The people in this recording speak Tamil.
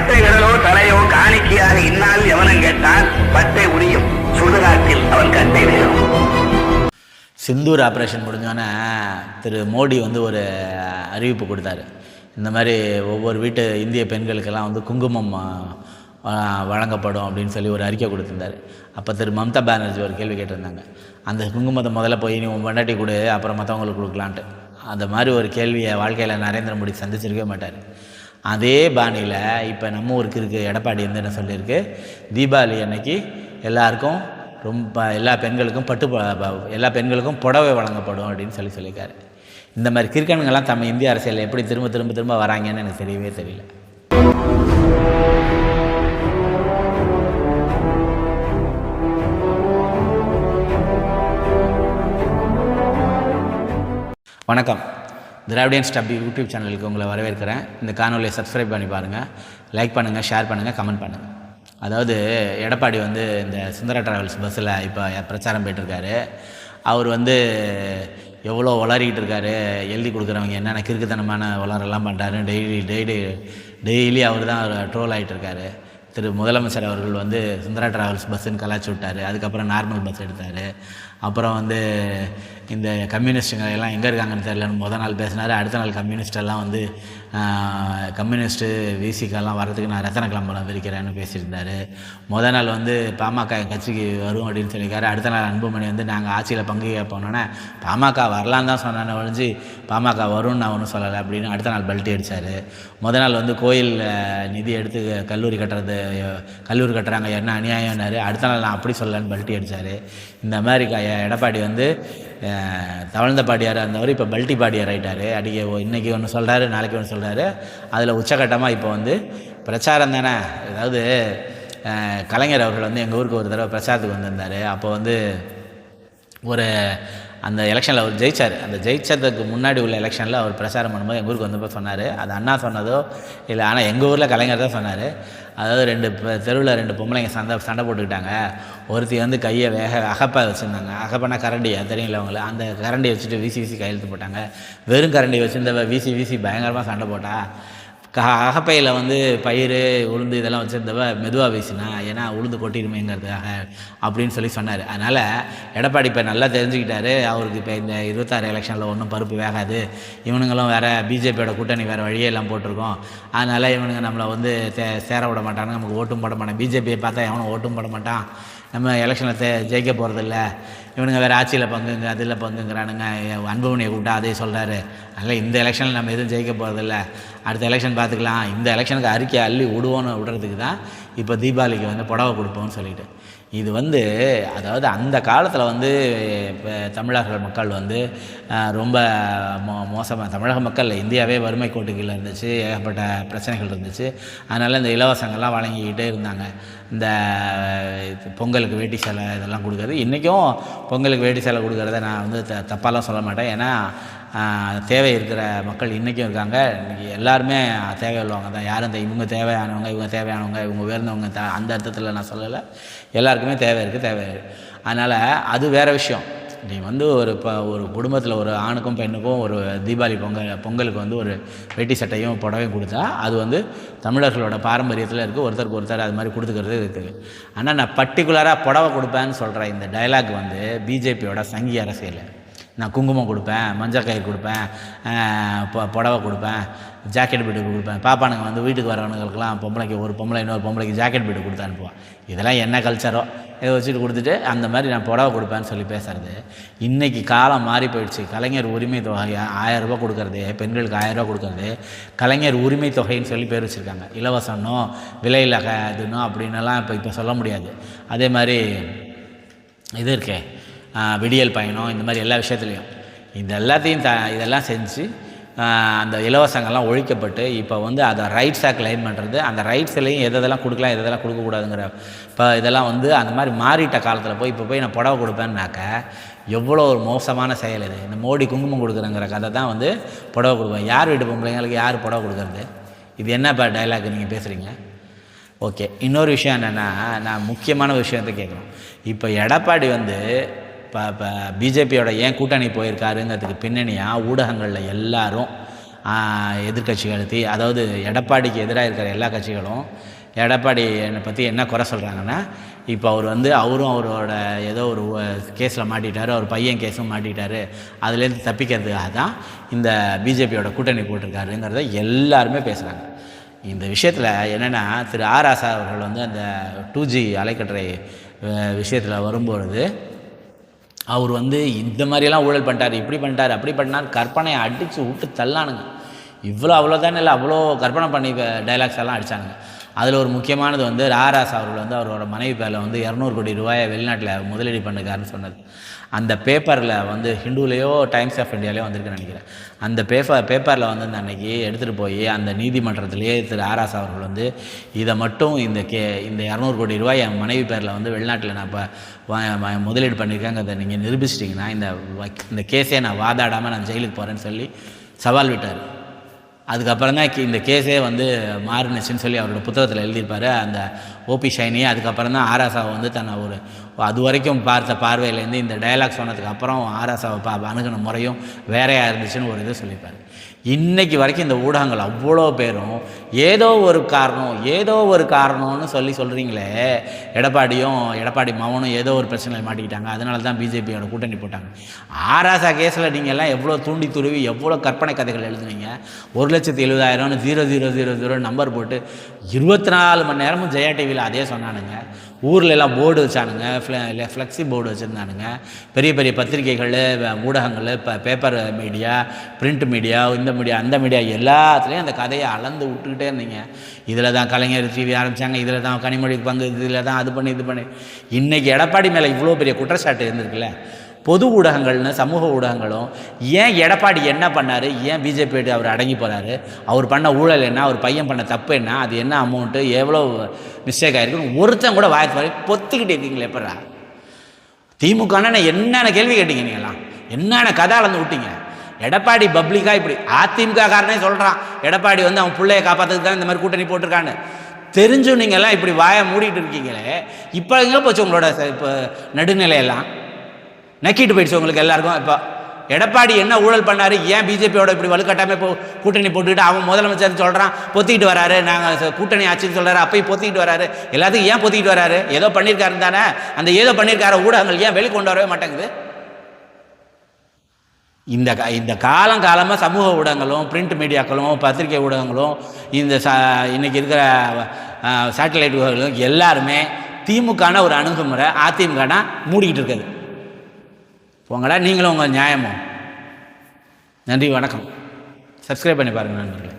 பட்டை விரலோ தலையோ காணிக்கையாக இந்நாள் எவனும் கேட்டால் பட்டை உரியும். சுடுகாட்டில் அவன் கட்டை விழும் சிந்தூர் ஆப்ரேஷன் முடிஞ்சோன்னே திரு மோடி வந்து ஒரு அறிவிப்பு கொடுத்தாரு. இந்த மாதிரி ஒவ்வொரு வீட்டு இந்திய பெண்களுக்கெல்லாம் வந்து குங்குமம் வழங்கப்படும் அப்படின்னு சொல்லி ஒரு அறிக்கை கொடுத்துருந்தாரு. அப்போ திரு மம்தா பானர்ஜி ஒரு கேள்வி கேட்டிருந்தாங்க. அந்த குங்குமத்தை முதல்ல போய் நீ உன் கொடு அப்புறம் மற்றவங்களுக்கு கொடுக்கலான்ட்டு. அந்த மாதிரி ஒரு கேள்வியை வாழ்க்கையில் நரேந்திர மோடி சந்திச்சிருக்கவே மாட்டார். அதே பாணியில் இப்போ நம்ம ஊருக்கு இருக்குது எடப்பாடி வந்து என்ன சொல்லியிருக்கு? தீபாவளி அன்னைக்கு எல்லாருக்கும் ரொம்ப எல்லா பெண்களுக்கும் பட்டு எல்லா பெண்களுக்கும் புடவை வழங்கப்படும் அப்படின்னு சொல்லி சொல்லியிருக்காரு. இந்த மாதிரி கிறுக்கனுங்கெல்லாம் நம்ம இந்திய அரசியலில் எப்படி திரும்ப திரும்ப திரும்ப வராங்கன்னு எனக்கு தெரியவே தெரியல. வணக்கம். திராவிடியன் ஸ்டப் யூடியூப் சேனலுக்கு உங்களை வரவேற்கிறேன். இந்த காணொலியை சப்ஸ்கிரைப் பண்ணி பாருங்கள் லைக் பண்ணுங்கள் ஷேர் பண்ணுங்கள் கமெண்ட் பண்ணுங்கள் அதாவது எடப்பாடி வந்து இந்த சுந்தரா டிராவல்ஸ் பஸ்ஸில் இப்போ பிரச்சாரம் போயிட்டுருக்காரு. அவர் வந்து எவ்வளோ வளரிக்கிட்டு இருக்காரு. எழுதி கொடுக்குறவங்க என்னென்ன கிறுக்குத்தனமான வளரெல்லாம் பண்ணுறாரு டெய்லி டெய்லி டெய்லி அவர் தான் ட்ரோல் ஆகிட்டு இருக்காரு திரு முதலமைச்சர் அவர்கள் வந்து சுந்தரா டிராவல்ஸ் பஸ்ஸுன்னு கலாச்சி விட்டார். அதுக்கப்புறம் நார்மல் பஸ் எடுத்தார். அப்புறம் வந்து இந்த கம்யூனிஸ்ட்டுங்க எல்லாம் எங்கே இருக்காங்கன்னு தெரியலன்னு முத நாள் பேசினார். அடுத்த நாள் கம்யூனிஸ்டெல்லாம் வந்து கம்யூனிஸ்ட்டு விசிக்கெல்லாம் வரதுக்கு நான் ரத்தன கிளம்பலம் விரிக்கிறேன்னு பேசியிருந்தார். முத நாள் வந்து பாமக என் கட்சிக்கு வரும் அப்படின்னு சொல்லியிருக்காரு. அடுத்த நாள் அன்புமணி வந்து நாங்கள் ஆட்சியில் பங்கு போனோன்னே பாமக வரலான்னு தான் சொன்னேன் ஒழிஞ்சு பாமக வரும்னு நான் ஒன்றும் சொல்லலை அப்படின்னு அடுத்த நாள் பல்ட்டி அடித்தார் முத நாள் வந்து கோயில் நிதி எடுத்து கல்லூரி கட்டுறது கல்லூரி கட்டுறாங்க என்ன அநியாயம்னாரு. அடுத்த நாள் நான் அப்படி சொல்லலன்னு பல்ட்டி அடித்தார் இந்த மாதிரி எடப்பாடி வந்து தவழ்ந்த பாடியாராக இருந்தவர் இப்போ பல்டி பாடியார் ஆகிட்டார் அடிக்க இன்றைக்கி ஒன்று சொல்கிறாரு நாளைக்கு ஒன்று சொல்கிறாரு அதில் உச்சகட்டமாக இப்போ வந்து பிரச்சாரம் தானே? அதாவது கலைஞர் அவர்கள் வந்து எங்கள் ஊருக்கு ஒரு தடவை பிரச்சாரத்துக்கு வந்திருந்தார். அப்போ வந்து ஒரு அந்த எலெக்ஷனில் அவர் ஜெயிச்சார். அந்த ஜெயித்ததுக்கு முன்னாடி உள்ள எலெக்ஷனில் அவர் பிரச்சாரம் பண்ணும்போது எங்கள் ஊருக்கு வந்தப்போ சொன்னார். அது அண்ணா சொன்னதோ இல்லை ஆனால் எங்கள் ஊரில் கலைஞர் தான் சொன்னார். அதாவது ரெண்டு தெருவில் ரெண்டு பொம்பளைங்க சண்டை சண்டை போட்டுக்கிட்டாங்க. ஒருத்தி வந்து கையை வேக அகப்பை வச்சுருந்தாங்க. அகப்பனா கரண்டியா? தெரியல அவங்கள அந்த கரண்டியை வச்சுட்டு வீசி வீசி கையெழுத்து போட்டாங்க. வெறும் கரண்டி வச்சுருந்தவ வீசி வீசி பயங்கரமாக சண்டை போட்டா. அகப்பையில் வந்து பயிர் உளுந்து இதெல்லாம் வச்சுருந்தவ மெதுவாக வீசினா ஏன்னா உளுந்து கொட்டிடுமேங்கிறதுக்காக அப்படின்னு சொல்லி சொன்னார். அதனால் எடப்பாடி இப்போ நல்லா தெரிஞ்சுக்கிட்டாரு. அவருக்கு இப்போ இந்த இருபத்தாறு எலெக்ஷனில் ஒன்றும் பருப்பு வேகாது. இவனுங்களும் வேறு பிஜேபியோட கூட்டணி வேறு வழியெல்லாம் போட்டிருக்கோம். அதனால் இவனுங்க நம்மளை வந்து தே சேர விட மாட்டானுங்க. நமக்கு ஓட்டும் போட மாட்டான். பிஜேபியை பார்த்தா எவனும் ஓட்டும் போட மாட்டான். நம்ம எலெக்ஷனில் தே ஜெயிக்க போகிறதில்ல இவனுங்க வேறு ஆட்சியில் பங்குங்க அதில் பங்குங்கிறானுங்க. அன்புமணியை கூப்பிட்டா அதே சொல்கிறாரு அதனால் இந்த எலெக்ஷனில் நம்ம எதுவும் ஜெயிக்க போகிறதில்ல அடுத்த எலெக்ஷன் பார்த்துக்கலாம். இந்த எலெக்ஷனுக்கு அறிக்கை அள்ளி விடுவோன்னு விடுறதுக்கு தான் இப்போ தீபாவளிக்கு வந்து புடவை கொடுப்போம்னு சொல்லிட்டு. இது வந்து அதாவது அந்த காலத்தில் வந்து இப்போ தமிழர்கள் மக்கள் வந்து ரொம்ப மோ மோசமாக தமிழக மக்கள் இந்தியாவே வறுமை கோட்டுகளில் இருந்துச்சு ஏகப்பட்ட பிரச்சனைகள் இருந்துச்சு. அதனால் இந்த இலவசங்கள்லாம் வழங்கிக்கிட்டே இருந்தாங்க. இந்த பொங்கலுக்கு வேட்டி சேலை இதெல்லாம் கொடுக்குறது. இன்றைக்கும் பொங்கலுக்கு வேட்டி சேலை கொடுக்குறத நான் வந்து த தப்பாலாம் சொல்ல மாட்டேன். ஏன்னா தேவை இருக்கிற மக்கள் இன்றைக்கும் இருக்காங்க. இன்றைக்கி எல்லாருமே தேவை உள்ளவங்க தான். யாரும் இந்த இவங்க தேவையானவங்க இவங்க தேவையானவங்க இவங்க உயர்ந்தவங்க த அந்த அர்த்தத்தில் நான் சொல்லலை. எல்லாருக்குமே தேவை இருக்குது தேவை இருக்குது அதனால் அது வேறு விஷயம். நீ வந்து ஒரு இப்போ ஒரு குடும்பத்தில் ஒரு ஆணுக்கும் பெண்ணுக்கும் ஒரு தீபாவளி பொங்கல் பொங்கலுக்கு வந்து ஒரு வெட்டி சட்டையும் புடவையும் கொடுத்தா அது வந்து தமிழர்களோட பாரம்பரியத்தில் இருக்குது ஒருத்தருக்கு ஒருத்தர் அது மாதிரி கொடுத்துக்கிறது இருக்குது ஆனால் நான் பர்டிகுலராக புடவை கொடுப்பேன்னு சொல்கிற இந்த டயலாக் வந்து பிஜேபியோட சங்கி அரசியல். நான் குங்குமம் கொடுப்பேன் மஞ்சள் கயிறு கொடுப்பேன் பொ புடவை கொடுப்பேன் ஜாக்கெட் பீட்டு கொடுப்பேன். பாப்பானுங்க வந்து வீட்டுக்கு வரவனுங்களுக்குலாம் பொம்பளைக்கு ஒரு பொம்பளை இன்னொரு பொம்பளைக்கு ஜாக்கெட் பீட்டு கொடுத்து அனுப்புவான். இதெல்லாம் என்ன கல்ச்சரோ இதை வச்சுட்டு கொடுத்துட்டு அந்த மாதிரி நான் புடவை கொடுப்பேன்னு சொல்லி பேசுறது. இன்றைக்கி காலம் மாறி போயிடுச்சு. கலைஞர் உரிமை தொகை ஆயிரம் ரூபாய் பெண்களுக்கு ஆயிரம் ரூபாய் கொடுக்கறது கலைஞர் உரிமை தொகைன்னு சொல்லி பேர் வச்சுருக்காங்க. இலவசம்னோ விலையில்லா க இதுனோ அப்படின்னலாம் இப்போ இப்போ சொல்ல முடியாது. அதே மாதிரி இது இருக்கே. விடியல் பயணம் இந்த மாதிரி எல்லா விஷயத்துலையும். இந்த எல்லாத்தையும் த இதெல்லாம் செஞ்சு அந்த இலவசங்கள்லாம் ஒழிக்கப்பட்டு இப்போ வந்து அதை ரைட்ஸாக கிளைம் பண்ணுறது அந்த ரைட்ஸ்லையும் எதெல்லாம் கொடுக்கலாம் எதெல்லாம் கொடுக்கக்கூடாதுங்கிற இப்போ இதெல்லாம் வந்து அந்த மாதிரி மாறிட்ட காலத்தில் போய் இப்போ போய் நான் புடவை கொடுப்பேன்னாக்க எவ்வளோ ஒரு மோசமான செயல் இது. இந்த மோடி குங்குமம் கொடுக்குறங்கிற கதை தான் வந்து புடவை கொடுப்பேன். யார் வீட்டு பொம்பளைங்களுக்கு யார் புடவை கொடுக்குறது? இது என்ன இப்போ டைலாக் நீங்கள் பேசுகிறீங்க ஓகே இன்னொரு விஷயம் என்னென்னா நான் முக்கியமான விஷயத்தை கேட்குறோம் இப்போ எடப்பாடி வந்து இப்போ இப்போ பிஜேபியோட ஏன் கூட்டணி போயிருக்காருங்கிறதுக்கு பின்னணியாக ஊடகங்களில் எல்லாரும் எதிர்க்கட்சிகள் அதாவது எடப்பாடிக்கு எதிராக இருக்கிற எல்லா கட்சிகளும் எடப்பாடி என்னை பற்றி என்ன குறை சொல்கிறாங்கன்னா இப்போ அவர் வந்து அவரும் அவரோட ஏதோ ஒரு கேஸில் மாட்டிட்டார் அவர் பையன் கேஸும் மாட்டிட்டாரு அதுலேருந்து தப்பிக்கிறதுக்காக தான் இந்த பிஜேபியோட கூட்டணி போட்டிருக்காருங்கிறத எல்லாருமே பேசுகிறாங்க இந்த விஷயத்தில் என்னென்னா திரு ஆர் ஆசா அவர்கள் வந்து அந்த டூ ஜி அலைக்கற்றை விஷயத்தில் வரும்பொழுது அவர் வந்து இந்த மாதிரியெல்லாம் ஊழல் பண்ணிட்டார் இப்படி பண்ணிட்டார் அப்படி பண்ணார் கற்பனையை அடித்து விட்டு தள்ளானுங்க. இவ்வளோ அவ்வளோதானே இல்லை அவ்வளோ கற்பனை பண்ணி டைலாக்ஸ் எல்லாம் அடித்தானுங்க அதில் ஒரு முக்கியமானது வந்து ராராஸ் அவர்கள் வந்து அவரோட மனைவி பேரில் வந்து இரநூறு கோடி ரூபாயை வெளிநாட்டில் முதலீடு பண்ணுக்காருன்னு சொன்னது. அந்த பேப்பரில் வந்து ஹிந்துலேயோ டைம்ஸ் ஆஃப் இந்தியாலேயோ வந்திருக்குன்னு நினைக்கிறேன். அந்த பேப்பர் பேப்பரில் வந்து அந்த அன்னைக்கு எடுத்துகிட்டு போய் அந்த நீதிமன்றத்திலேயே திரு ஆராஸ் அவர்கள் வந்து இதை மட்டும் இந்த கே இந்த இரநூறு கோடி ரூபாய் என் மனைவி பேரில் வந்து வெளிநாட்டில் நான் இப்போ முதலீடு பண்ணியிருக்கேங்கிறத நீங்கள் நிரூபிச்சிட்டிங்கன்னா இந்த இந்த கேஸே நான் வாதாடாமல் நான் ஜெயிலுக்கு போகிறேன்னு சொல்லி சவால் விட்டார். அதுக்கப்புறம் தான் இந்த கேஸே வந்து மாறுனுச்சுன்னு சொல்லி அவரோட புத்தகத்தில் எழுதியிருப்பார். அந்த ஓபி ஷைனி அதுக்கப்புறம் தான் ஆராசாவை வந்து தன்னை ஒரு அது வரைக்கும் பார்த்த பார்வையிலேருந்து இந்த டைலாக் சொன்னதுக்கு அப்புறம் ஆராசாவை பா அணுகின முறையும் வேறையாக இருந்துச்சுன்னு ஒரு இது சொல்லியிருப்பார். இன்றைக்கி வரைக்கும் இந்த ஊடகங்கள் அவ்வளோ பேரும் ஏதோ ஒரு காரணம் ஏதோ ஒரு காரணம்னு சொல்லி சொல்கிறீங்களே எடப்பாடியும் எடப்பாடி மவனும் ஏதோ ஒரு பிரச்சனையில் மாட்டிக்கிட்டாங்க. அதனால தான் பிஜேபியோட கூட்டணி போட்டாங்க. ஆராசா கேஸில் நீங்கள் எல்லாம் எவ்வளோ தூண்டி துருவி எவ்வளோ கற்பனை கதைகள் எழுதுனீங்க? ஒரு லட்சத்து எழுபதாயிரம்னு zero zero zero zero number போட்டு இருபத்தி நாலு மணி நேரமும் ஜெயா டிவியில் அதே சொன்னானுங்க. ஊரில் எல்லாம் போர்டு வச்சானுங்க. ஃப்ள ஃப்ளெக்ஸி போர்டு வச்சுருந்தானுங்க. பெரிய பெரிய பத்திரிகைகள் ஊடகங்கள் இப்போ பேப்பர் மீடியா பிரிண்ட் மீடியா இந்த மீடியா அந்த மீடியா எல்லாத்துலேயும் அந்த கதையை அளந்து விட்டுக்கிட்டே இருந்தீங்க. இதில் தான் கலைஞர் டிவி ஆரம்பித்தாங்க இதில் தான் கனிமொழி பங்கு இதில் தான் அது பண்ணி இது பண்ணி. இன்றைக்கி எடப்பாடி மேலே இவ்வளோ பெரிய குற்றச்சாட்டு இருந்திருக்குல்ல. பொது ஊடகங்கள்னு சமூக ஊடகங்களும் ஏன் எடப்பாடி என்ன பண்ணார்? ஏன் பிஜேபி அவர் அடங்கி போகிறாரு அவர் பண்ண ஊழல் என்ன? அவர் பையன் பண்ண தப்பு என்ன? அது என்ன அமௌண்ட்டு எவ்வளோ மிஸ்டேக் ஆகிருக்குன்னு ஒருத்தன் கூட வாய்ப்பு பொத்துக்கிட்டு இருக்கீங்களே எப்படா திமுகன்னு என்னென்ன கேள்வி கேட்டீங்க நீங்களாம் என்னென்ன கதை அளந்து விட்டீங்க? எடப்பாடி பப்ளிக்காக இப்படி? அதிமுக காரனே சொல்கிறான் எடப்பாடி வந்து அவன் பிள்ளைய காப்பாற்றுறதுக்கு தான் இந்த மாதிரி கூட்டணி போட்டிருக்கான்னு. தெரிஞ்சும் நீங்கள்லாம் இப்படி வாயை மூடிட்டு இருக்கீங்களே இப்போ எங்கே போச்சு உங்களோட இப்போ நடுநிலையெல்லாம்? நக்கிட்டு போயிடுச்சு உங்களுக்கு எல்லாருக்கும். இப்போ எடப்பாடி என்ன ஊழல் பண்ணார்? ஏன் பிஜேபியோட இப்படி வலுக்கட்டாமல் இப்போ கூட்டணி போட்டுக்கிட்டு அவன் முதலமைச்சர் சொல்கிறான் பொத்திக்கிட்டு வராரு நாங்கள் கூட்டணி ஆச்சுன்னு சொல்கிறாரு அப்பயும் பொத்திக்கிட்டு வராரு. எல்லாத்துக்கும் ஏன் பொத்திக்கிட்டு வராரு? ஏதோ பண்ணியிருக்காரு தானே? அந்த ஏதோ பண்ணியிருக்கார ஊடகங்கள் ஏன் வெளிக்கொண்டு வரவே மாட்டேங்குது? இந்த கா- இந்த காலம் காலமாக சமூக ஊடகங்களும் பிரிண்ட் மீடியாக்களும் பத்திரிகை ஊடகங்களும் இந்த ச இன்னைக்கு இருக்கிற சேட்டலைட் ஊடகங்களும் எல்லாருமே திமுகன ஒரு அணுகுமுறை அதிமுகனா மூடிக்கிட்டு இருக்குது. போங்கடா நீங்களும் உங்கள் நியாயமும். நன்றி வணக்கம். சப்ஸ்கிரைப் பண்ணி பாருங்கள் நண்பர்கள்.